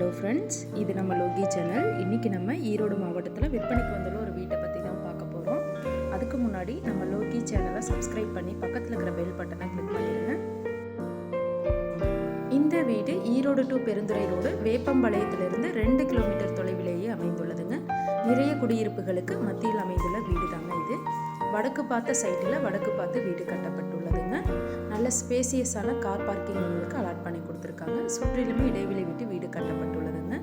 Hello friends இது நம்ம Loki channel இன்றைக்கி நம்ம ஈரோடு மாவட்டத்தில் விற்பனைக்கு வந்துள்ள ஒரு வீட்டை பற்றி தான் பார்க்க போகிறோம் அதுக்கு முன்னாடி நம்ம லோகி சேனலை சப்ஸ்கிரைப் பண்ணி பக்கத்தில் இருக்கிற பெல் பட்டனை கிளிக் பண்ணிடுங்க இந்த வீடு ஈரோடு டு பெருந்துறை ரோடு வேப்பம்பாளையத்திலிருந்து ரெண்டு கிலோமீட்டர் தொலைவிலேயே அமைந்துள்ளதுங்க. நிறைய குடியிருப்புகளுக்கு மத்தியில் அமைந்துள்ள வீடு தாங்க இது. வடக்கு பார்த்த சைட்டில் வடக்கு பார்த்து வீடு கட்டப்பட்டுள்ளதுங்க. நல்ல ஸ்பேசியஸான கார் பார்க்கிங் உங்களுக்கு அலாட் பண்ணி கொடுத்துருக்காங்க. சுற்றிலுமே இடைவெளி விட்டு வீடு கட்டப்பட்டுள்ளதுங்க.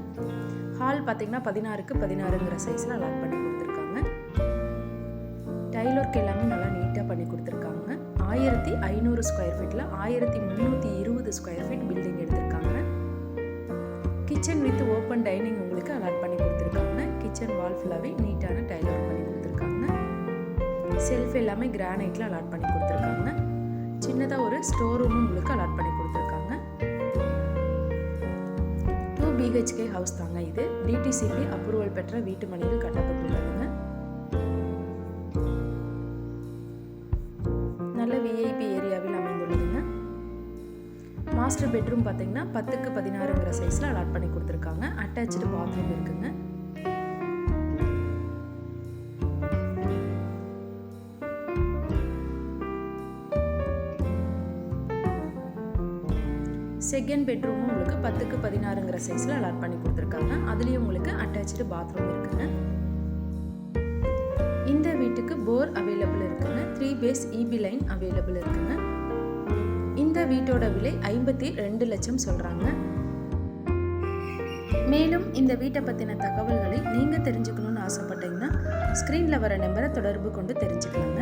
ஹால் பார்த்தீங்கன்னா பதினாறுக்கு பதினாறுங்கிற சைஸில் அலாட் பண்ணி கொடுத்துருக்காங்க. டைல் ஒர்க் எல்லாமே நல்லா நீட்டாக பண்ணி கொடுத்துருக்காங்க. ஆயிரத்தி ஐநூறு ஸ்கொயர் ஃபீட்டில் ஆயிரத்தி முந்நூற்றி இருபது ஸ்கொயர் ஃபீட் பில்டிங் எடுத்திருக்காங்க. கிச்சன் வித் ஓப்பன் டைனிங் உங்களுக்கு அலாட் பண்ணி கொடுத்துருக்காங்க. கிச்சன் வால் ஃபுல்லாகவே நீட்டான டைல் செல்ஃப் எல்லாமே கிரானைட்டில் அலாட் பண்ணி கொடுத்துருக்காங்க. சின்னதாக ஒரு ஸ்டோர் ரூமும் உங்களுக்கு அலாட் பண்ணி கொடுத்துருக்காங்க. டூ பிஹெச்கே ஹவுஸ் தாங்க இது. டிடிசிபி அப்ரூவல் பெற்ற வீட்டு மனையில் கட்டப்பட்டுள்ளதுங்க நல்ல விஐபி ஏரியாவில் அமைந்துள்ளதுங்க. மாஸ்டர் பெட்ரூம் பார்த்தீங்கன்னா பத்துக்கு பதினாறுங்கிற சைஸில் அலாட் பண்ணி கொடுத்துருக்காங்க. அட்டாச்சு பாத்ரூம் இருக்குங்க. செகண்ட் பெட்ரூமும் உங்களுக்கு பத்துக்கு பதினாறுங்கிற சைஸில் அலாட் பண்ணி கொடுத்துருக்காங்க. அதுலேயும் உங்களுக்கு அட்டாச்சு பாத்ரூம் இருக்குங்க. இந்த வீட்டுக்கு போர் அவைலபிள் இருக்குங்க. Three phase EB line available இருக்குங்க. இந்த வீட்டோட விலை ஐம்பத்தி ரெண்டு லட்சம் சொல்கிறாங்க மேலும் இந்த வீட்டை பற்றின தகவல்களை நீங்கள் தெரிஞ்சுக்கணும்னு ஆசைப்பட்டீங்கன்னா ஸ்க்ரீனில் வர நம்பரை தொடர்பு கொண்டு தெரிஞ்சுக்கலாங்க.